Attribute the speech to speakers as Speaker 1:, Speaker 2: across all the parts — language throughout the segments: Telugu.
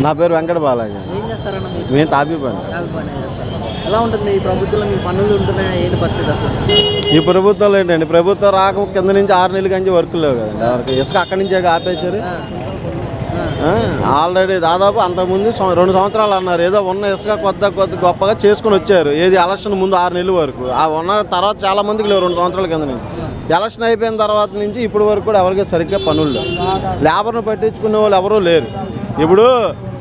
Speaker 1: నా పేరు వెంకట బాలాజీ.
Speaker 2: ఏం చేస్తారన్న మీరు?
Speaker 1: మేము తాపీ పని.
Speaker 2: యాభై పని చేస్తారు? ఎలా ఉంటుంది ఈ ప్రభుత్వంలో మీ పనులు ఉంటున్నాయా? ఏంటి పరిస్థితి అసలు?
Speaker 1: ఈ ప్రభుత్వంలో ఏంటండి? ప్రభుత్వం రాక కింద నుంచి ఆరు నెలల కంచి వర్క్ లేవు కదండి. ఎవరికి ఇసుక అక్కడి నుంచే ఆపేశారు.
Speaker 2: ఆ, ఆ,
Speaker 1: ఆల్రెడీ దాదాపు అంతకుముందు సం- రెండు సంవత్సరాలు అన్నారు. ఏదో ఉన్న ఇసుక కొత్త కొత్త గొప్పగా చేసుకుని వచ్చారు. ఏది ఎలక్షన్ ముందు ఆరు నెలల వరకు. ఆ ఉన్న తర్వాత చాలా మందికి లేవు రెండు సంవత్సరాల కింద నుంచి. ఎలక్షన్ అయిపోయిన తర్వాత నుంచి ఇప్పటి వరకు కూడా ఎవరికి సరిగ్గా పనులు లేవు. లేబర్ను పట్టించుకునే వాళ్ళు ఎవరూ లేరు. ఇప్పుడు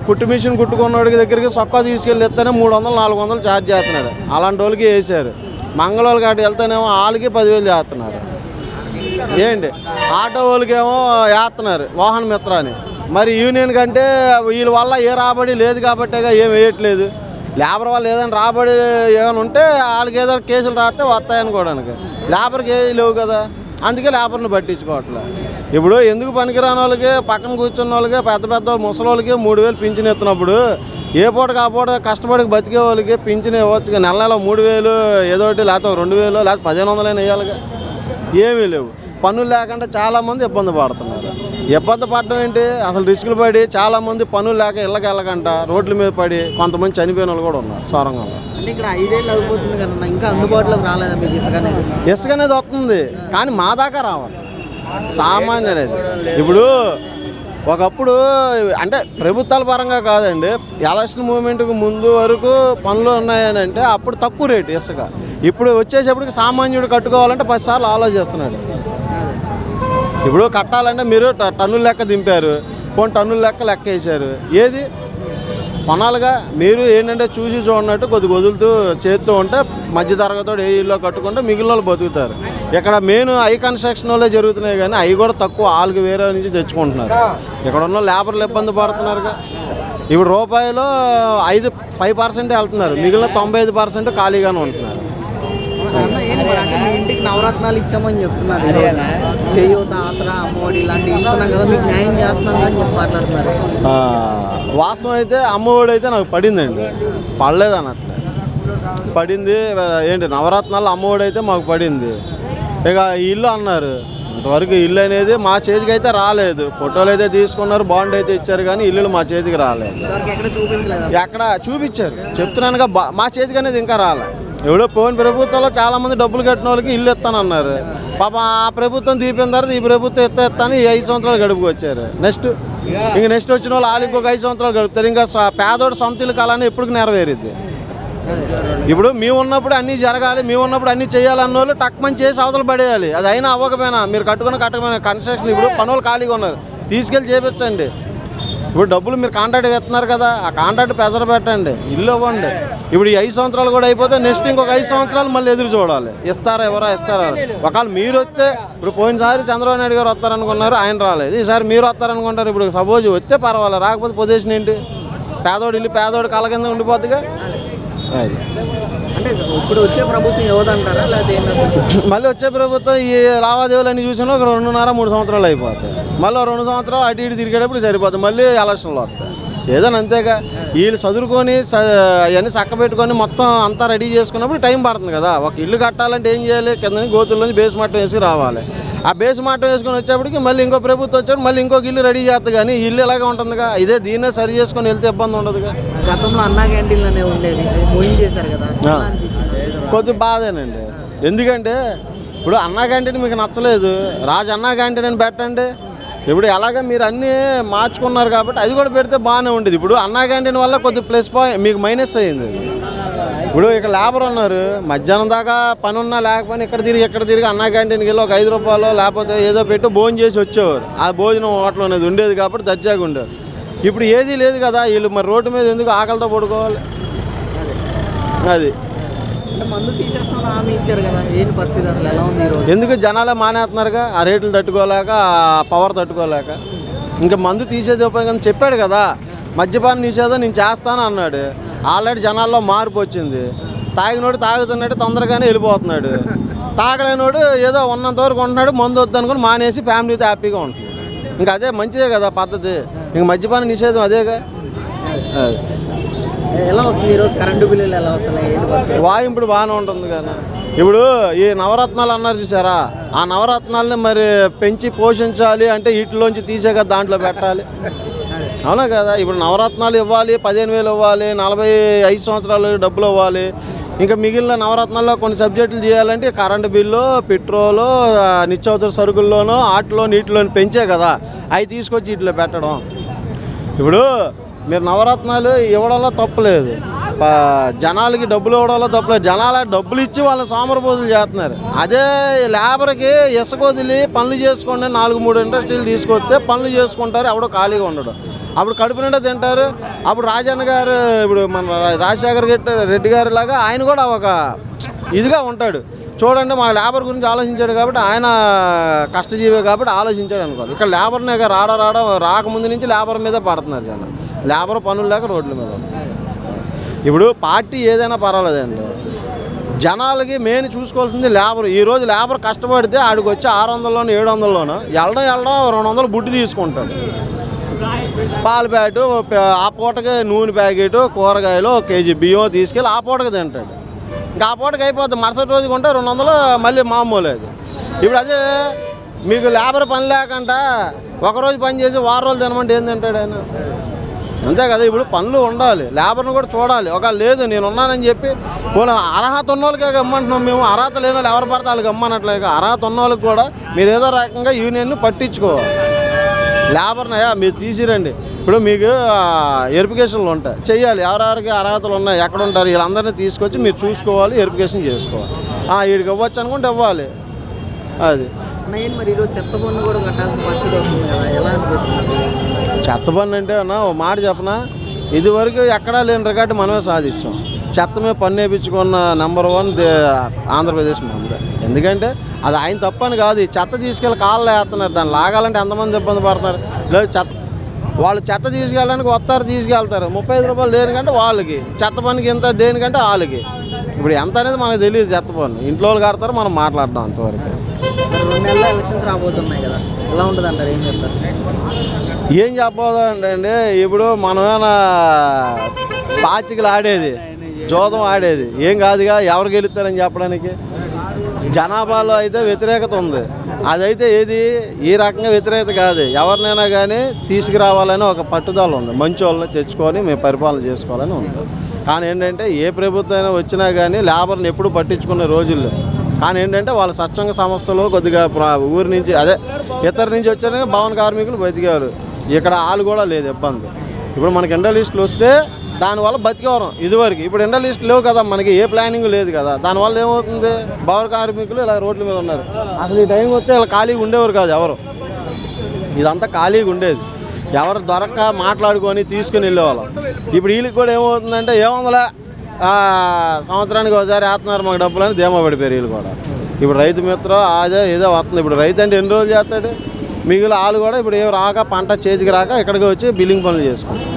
Speaker 1: కుట్టు మిషన్ కుట్టుకున్నవాడికి దగ్గరికి సొక్కా తీసుకెళ్ళి ఇస్తేనే మూడు వందలు నాలుగు వందలు ఛార్జ్ చేస్తున్నారు. అలాంటి వాళ్ళకి వేసారు మంగళవాళ్ళ కాటి వెళ్తేనేమో వాళ్ళకి పదివేలు చేస్తున్నారు. ఏంటి? ఆటో వాళ్ళకేమో వేస్తున్నారు వాహన మిత్ర అని మరి యూనియన్ కంటే వీళ్ళ వల్ల ఏ రాబడి లేదు కాబట్టేగా ఏం వేయట్లేదు. లేబర్ వల్ల ఏదైనా రాబడి ఏమైనా ఉంటే వాళ్ళకి ఏదైనా కేసులు రాస్తే వస్తాయనుకోవడానికి. లేబర్కి ఏ లేవు కదా. అందుకే లేబర్ని పట్టించుకోవట్లే. ఇప్పుడు ఎందుకు పనికిరాని వాళ్ళకి పక్కన కూర్చున్న వాళ్ళకి పెద్ద పెద్ద వాళ్ళు ముసలి వాళ్ళకి మూడు వేలు పింఛన్ ఎత్తినప్పుడు ఏ పూట కాపూట కష్టపడి బతికే వాళ్ళకి పింఛన్ ఇవ్వచ్చు నెల నెల మూడు వేలు ఏదో ఒకటి లేకపోతే రెండు వేలు లేకపోతే పదిహేను వందలైనా వేయాలిగా ఏమీ లేవు. పనులు లేకుండా చాలామంది ఇబ్బంది పడుతున్నారు. ఇబ్బంది పడడం ఏంటి? అసలు రిస్కులు పడి చాలామంది పనులు లేక ఇళ్ళకి వెళ్ళకంట రోడ్ల మీద పడి కొంతమంది చనిపోయిన వాళ్ళు కూడా ఉన్నారు సొరంగంలో.
Speaker 2: అంటే ఇక్కడ ఐదేళ్ళు అయిపోతుంది కన్నా ఇంకా అందుబాటులోకి రాలేదా మీకు ఇసుక అనేది?
Speaker 1: ఇసుక అనేది వస్తుంది కానీ మా దాకా రావాలి. సామాన్యుడు అది ఇప్పుడు ఒకప్పుడు అంటే ప్రభుత్వాల పరంగా కాదండి ఎలక్షన్ మూమెంట్కి ముందు వరకు పనులు ఉన్నాయని అంటే అప్పుడు తక్కువ రేటు ఇసుక. ఇప్పుడు వచ్చేసేపటికి సామాన్యుడు కట్టుకోవాలంటే పది సార్లు ఆలోచిస్తున్నాడు. ఇప్పుడు కట్టాలంటే మీరు ట- టన్నుల లెక్క దింపారు. పోనీ టన్నుల లెక్క లెక్క వేసారు ఏది? కొనాలిగా. మీరు ఏంటంటే చూసి చూడనట్టు కొద్ది వదులుతూ చేస్తూ ఉంటే మధ్య తరగతితో ఏ ఇల్లు కట్టుకుంటే మిగిలిన వాళ్ళు బతుకుతారు. ఇక్కడ మెయిన్ ఐ కన్స్ట్రక్షన్ వాళ్ళే జరుగుతున్నాయి కానీ అవి కూడా తక్కువ వాళ్ళకి వేరే నుంచి తెచ్చుకుంటున్నారు. ఇక్కడ ఉన్న లేబర్లు ఇబ్బంది పడుతున్నారుగా. ఇప్పుడు రూపాయలు ఐదు ఫైవ్ పర్సెంట్ వెళ్తున్నారు. మిగిలిన తొంభై ఐదు పర్సెంట్ ఖాళీగానే ఉంటున్నారు.
Speaker 2: నవరత్నాలు ఇచ్చామని చెప్తున్నారు. చేయూత ఆసరా అమ్మఒడి ఇలాంటివి ఇస్తున్నాం కదా మీకు న్యాయం చేస్తున్నాం అని చెప్పి మాట్లాడుతున్నారు.
Speaker 1: వాస్తవం అయితే అమ్మఒడి అయితే నాకు పడిందండి. పడలేదు అన్నట్లే. పడింది ఏంటి నవరత్నాలు అమ్మఒడి అయితే మాకు పడింది. ఇక ఇల్లు అన్నారు. ఇంతవరకు ఇల్లు అనేది మా చేతికి అయితే రాలేదు. ఫోటోలు అయితే తీసుకున్నారు బాండ్ అయితే ఇచ్చారు కానీ ఇల్లులు మా చేతికి రాలేదు.
Speaker 2: ఎక్కడ
Speaker 1: చూపించారు. చెప్తున్నానుగా మా చేతికి అనేది ఇంకా రాలే. ఎవడో పోయిన ప్రభుత్వంలో చాలామంది డబ్బులు కట్టిన వాళ్ళకి ఇల్లు ఇస్తానన్నారు పాప ఆ ప్రభుత్వం తీపిన తర్వాత ఈ ప్రభుత్వం ఎత్త ఎత్తాను ఈ ఐదు సంవత్సరాలు గడుపుకొచ్చారు నెక్స్ట్ ఇంక నెక్స్ట్ వచ్చిన వాళ్ళు వాళ్ళు ఇంకొక ఐదు సంవత్సరాలు గడుపుతారు. ఇంకా పేదోడు సొంత ఇల్లు కాలని ఎప్పుడు నెరవేరుద్ది. ఇప్పుడు మేము ఉన్నప్పుడు అన్నీ జరగాలి మేము ఉన్నప్పుడు అన్నీ చేయాలన్న వాళ్ళు టక్మని చేసి అవతల పడేయాలి. అది అయినా అవ్వకపోయినా మీరు కట్టుకున్న కట్టకపోయినా కన్స్ట్రక్షన్ ఇప్పుడు పనులు ఖాళీగా ఉన్నారు. తీసుకెళ్ళి చేపించండి. ఇప్పుడు డబ్బులు మీరు కాంట్రాక్ట్ ఇస్తున్నారు కదా ఆ కాంట్రాక్ట్ పెసర పెట్టండి ఇల్లు ఇవ్వండి. ఇప్పుడు ఈ ఐదు సంవత్సరాలు కూడా అయిపోతే నెక్స్ట్ ఇంకొక ఐదు సంవత్సరాలు మళ్ళీ ఎదురు చూడాలి. ఇస్తారా ఎవరా ఇస్తారా? ఒకవేళ మీరు వస్తే ఇప్పుడు పోయినసారి చంద్రబాబు నాయుడు గారు వస్తారనుకున్నారు ఆయన రాలేదు. ఈసారి మీరు వస్తారనుకుంటారు ఇప్పుడు సపోజ్ వస్తే పర్వాలేదు. రాకపోతే పొజిషన్ ఏంటి? పేదోడు ఇల్లు పేదోడు కళ్ళ కింద ఉండిపోద్దిగా. అది.
Speaker 2: అంటే ఇప్పుడు వచ్చే ప్రభుత్వం ఎవదంటారా లేకపోతే
Speaker 1: మళ్ళీ వచ్చే ప్రభుత్వం ఈ లావాదేవీలు అన్ని చూసినా ఒక రెండున్నర మూడు సంవత్సరాలు అయిపోతాయి. మళ్ళీ రెండు సంవత్సరాలు అటు ఇటు తిరిగేటప్పుడు సరిపోతుంది మళ్ళీ ఎలక్షన్లు వస్తాయి. ఏదైనా అంతేగా. వీళ్ళు చదువుకొని అవన్నీ చక్క పెట్టుకొని మొత్తం అంతా రెడీ చేసుకున్నప్పుడు టైం పడుతుంది కదా. ఒక ఇల్లు కట్టాలంటే ఏం చేయాలి? కింద గోతుల్లోంచి బేస్ మట్టం వేసి రావాలి. ఆ బేస్ మట్టం వేసుకొని వచ్చేప్పటికి మళ్ళీ ఇంకో ప్రభుత్వం వచ్చాడు మళ్ళీ ఇంకొక ఇల్లు రెడీ చేస్తుంది కానీ ఇల్లు ఎలాగే ఉంటుందిగా? ఇదే దీన్నే సరి చేసుకొని వెళ్తే ఇబ్బంది ఉండదుగా.
Speaker 2: గతంలో అన్నా క్యాంటీన్లు అనేవి ఉండేవి కదా.
Speaker 1: కొద్ది బాధేనండి. ఎందుకంటే ఇప్పుడు అన్నా క్యాంటీన్ మీకు నచ్చలేదు. రాజు అన్నా క్యాంటీన్ అని పెట్టండి. ఇప్పుడు ఎలాగ మీరు అన్నీ మార్చుకున్నారు కాబట్టి అది కూడా పెడితే బాగానే ఉండేది. ఇప్పుడు అన్నా క్యాంటీన్ వల్ల కొద్ది ప్లస్ పాయింట్ మీకు మైనస్ అయింది. అది ఇప్పుడు ఇక్కడ లేబర్ ఉన్నారు. మధ్యాహ్నం దాకా పని ఉన్నా లేకపోయినా ఇక్కడ తిరిగి ఇక్కడ తిరిగి అన్నా క్యాంటీన్కి వెళ్ళి ఒక ఐదు రూపాయలు లేకపోతే ఏదో పెట్టి భోజనం చేసి వచ్చేవారు. ఆ భోజనం హోటల్ అనేది ఉండేది కాబట్టి దర్జాగా ఉండేది ఇప్పుడు ఏదీ లేదు కదా వీళ్ళు మరి రోడ్డు మీద ఎందుకు ఆకలితో పడుకోవాలి? అది.
Speaker 2: మందు తీసేస్తామని హామీ ఇచ్చారు కదా. ఏంటి పరిస్థితి అసలు? ఎలా ఉంది ఈరోజు
Speaker 1: ఎందుకు జనాలే మానేస్తున్నారుగా? ఆ రేట్లు తట్టుకోలేక ఆ పవర్ తట్టుకోలేక. ఇంకా మందు తీసేది ఉపయోగం చెప్పాడు కదా. మద్యపాన నిషేధం నేను చేస్తాను అన్నాడు. ఆల్రెడీ జనాల్లో మార్పు వచ్చింది. తాగినోడు తాగుతున్నాడు తొందరగానే వెళ్ళిపోతున్నాడు. తాగలేనోడు ఏదో ఉన్నంత వరకు ఉంటున్నాడు. మందు వద్దనుకుని మానేసి ఫ్యామిలీతో హ్యాపీగా ఉంటున్నాడు. ఇంకా అదే మంచిదే కదా పద్ధతి. ఇంక మద్యపాన నిషేధం అదేగా? అది.
Speaker 2: ఎలా వస్తుంది ఈరోజు కరెంటు బిల్లులు ఎలా వస్తున్నాయి? ఏంటి ఇప్పుడు
Speaker 1: వాయింపుడు బాగానే ఉంటుంది కదా ఇప్పుడు ఈ నవరత్నాలు అన్నారు చూసారా? ఆ నవరత్నాలని మరి పెంచి పోషించాలి అంటే వీటిలోంచి తీసే కదా దాంట్లో పెట్టాలి. అవునా కదా? ఇప్పుడు నవరత్నాలు ఇవ్వాలి పదిహేను వేలు ఇవ్వాలి నలభై ఐదు సంవత్సరాలు డబ్బులు ఇవ్వాలి. ఇంకా మిగిలిన నవరత్నాల్లో కొన్ని సబ్జెక్టులు చేయాలంటే కరెంటు బిల్లు పెట్రోలు నిత్యావసర సరుకుల్లోనూ ఆటలో నీటిలోని పెంచే కదా. అవి తీసుకొచ్చి వీటిలో పెట్టడం. ఇప్పుడు మీరు నవరత్నాలు ఇవ్వడంలో తప్పులేదు జనాలకి డబ్బులు ఇవ్వడంలో తప్పులేదు జనాల డబ్బులు ఇచ్చి వాళ్ళ సోమరపోతులు చేస్తున్నారు. అదే లేబర్కి ఇసుక వదిలి పనులు చేసుకోండి నాలుగు మూడు ఇండస్ట్రీలు తీసుకొస్తే పనులు చేసుకుంటారు ఎవడో ఖాళీగా ఉండడు. అప్పుడు కడుపు నిండా తింటారు. అప్పుడు రాజన్న గారు ఇప్పుడు మన రాజశేఖర్ రెడ్డి రెడ్డి గారి లాగా ఆయన కూడా ఒక ఇదిగా ఉంటాడు. చూడండి మా లేబర్ గురించి ఆలోచించాడు కాబట్టి ఆయన కష్టజీవి కాబట్టి ఆలోచించాడు అనుకోవాలి ఇక్కడ లేబర్ని ఇక రాడ రాకముందు నుంచి లేబర్ మీద పడుతున్నారు జనం. లేబర్ పనులు లేక రోడ్ల మీద. ఇప్పుడు పార్టీ ఏదైనా పర్వాలేదండి. జనాలకి మెయిన్ చూసుకోవాల్సింది లేబర్. ఈరోజు లేబర్ కష్టపడితే ఆడికి వచ్చి ఆరు వందల్లోనూ ఏడు వందల్లోనూ వెళ్ళడం వెళ్ళడం రెండు వందలు బుడ్డి తీసుకుంటాడు. పాల ప్యాకెట్ ఆ పూటకి నూనె ప్యాకెట్ కూరగాయలు కేజీ బియ్యం తీసుకెళ్ళి ఆ పూటకి తింటాడు. ఇంకా ఆ పూటకి అయిపోతుంది మరుసటి రోజు కొంటే రెండు వందలు మళ్ళీ మామూలు అది ఇప్పుడు అదే మీకు లేబర్ పని లేకుండా ఒకరోజు పని చేసి వారం రోజులు తినమంటే ఏం తింటాడు ఆయన? అంతే కదా ఇప్పుడు పనులు ఉండాలి లేబర్ని కూడా చూడాలి. ఒక లేదు నేను ఉన్నానని చెప్పి పోనీ అర్హత ఉన్న వాళ్ళకే గమ్మంటున్నాం మేము అర్హత లేని వాళ్ళు ఎవరు పడితే వాళ్ళకి గమ్మనట్లేదు. అర్హత ఉన్న వాళ్ళకి కూడా మీరు ఏదో రకంగా యూనియన్ను పట్టించుకోవాలి లేబర్ని అయ్యా మీరు తీసిరండి. ఇప్పుడు మీకు ఎరిఫికేషన్లు ఉంటాయి. చేయాలి ఎవరెవరికి అర్హతలు ఉన్నాయి ఎక్కడ ఉంటారు వీళ్ళందరినీ తీసుకొచ్చి మీరు చూసుకోవాలి ఎరిఫికేషన్ చేసుకోవాలి. ఆ, వీడికి ఇవ్వచ్చు అనుకుంటే ఇవ్వాలి. అది.
Speaker 2: మరి ఈరోజు చెత్త పన్ను కూడా కట్టాల్సిన పరిస్థితి వస్తుంది కదా. ఎలా అనిపిస్తుంది?
Speaker 1: చెత్త పన్ను అంటే అన్న ఓ మాట చెప్పనా? ఇదివరకు ఎక్కడా లేని రికార్డు మనమే సాధించాం. చెత్త మీద పన్ను వేయించుకున్న నెంబర్ వన్ ఆంధ్రప్రదేశ్ మనదే ఎందుకంటే అది ఆయన తప్పని కాదు. ఈ చెత్త తీసుకెళ్ళి కాళ్ళు వేస్తున్నారు. దాన్ని లాగాలంటే ఎంతమంది ఇబ్బంది పడుతున్నారు లేదు చెత్త వాళ్ళు చెత్త తీసుకెళ్ళడానికి వస్తారు తీసుకెళ్తారు. ముప్పై ఐదు రూపాయలు దేనికంటే వాళ్ళకి. చెత్త పనికి ఎంత దేనికంటే వాళ్ళకి. ఇప్పుడు ఎంత అనేది మనకు తెలియదు చెత్త పన్ను. ఇంట్లో వాళ్ళు కడతారు మనం మాట్లాడడం అంతవరకు.
Speaker 2: రెండు నెలల ఎలక్షన్స్ రాబోతున్నాయి కదా. ఎలా ఉంటుంది అంటారు ఏం చెప్తారు?
Speaker 1: ఏం చెప్పబోదు అంటే ఇప్పుడు మనమేనా పాచికలు ఆడేది జోదం ఆడేది ఏం కాదుగా ఎవరు గెలుస్తారని చెప్పడానికి? జనాభాలో అయితే వ్యతిరేకత ఉంది. అదైతే ఏది? ఈ రకంగా వ్యతిరేకత కాదు. ఎవరినైనా కానీ తీసుకురావాలని ఒక పట్టుదల ఉంది. మంచి వాళ్ళని తెచ్చుకొని మేము పరిపాలన చేసుకోవాలని ఉంది. కానీ ఏంటంటే ఏ ప్రభుత్వం వచ్చినా కానీ లేబర్ని ఎప్పుడు పట్టించుకునే రోజుల్లో కానీ ఏంటంటే వాళ్ళ స్వచ్ఛంగ సంస్థలు కొద్దిగా ఊరి నుంచి అదే ఇతర నుంచి వచ్చారని భవన కార్మికులు బతికారు ఇక్కడ వాళ్ళు కూడా లేదు ఇబ్బంది. ఇప్పుడు మనకి ఇండలిస్టులు వస్తే దానివల్ల బతికేవరం ఇదివరకు. ఇప్పుడు ఇండలిస్టులు లేవు కదా మనకి ఏ ప్లానింగ్ లేదు కదా. దానివల్ల ఏమవుతుంది? భవన కార్మికులు ఇలా రోడ్ల మీద ఉన్నారు. అసలు ఈ టైంకి వస్తే ఇలా ఖాళీగా ఉండేవారు కాదు ఎవరు. ఇదంతా ఖాళీగా ఉండేది. ఎవరు దొరక్క మాట్లాడుకొని తీసుకుని వెళ్ళేవాళ్ళం. ఇప్పుడు వీళ్ళకి కూడా ఏమవుతుందంటే ఏముందలే సంవత్సరానికి ఒకసారి వేస్తున్నారు మాకు డబ్బులు అని ధీమా పడిపోయారు వీళ్ళు కూడా. ఇప్పుడు రైతు మిత్రం అదే ఏదో వస్తుంది. ఇప్పుడు రైతు అంటే ఎన్ని రోజులు చేస్తాడు? మిగిలిన వాళ్ళు కూడా ఇప్పుడు ఏం రాక పంట చేతికి రాక ఇక్కడికి వచ్చి బిల్లింగ్ పనులు చేసుకుంటారు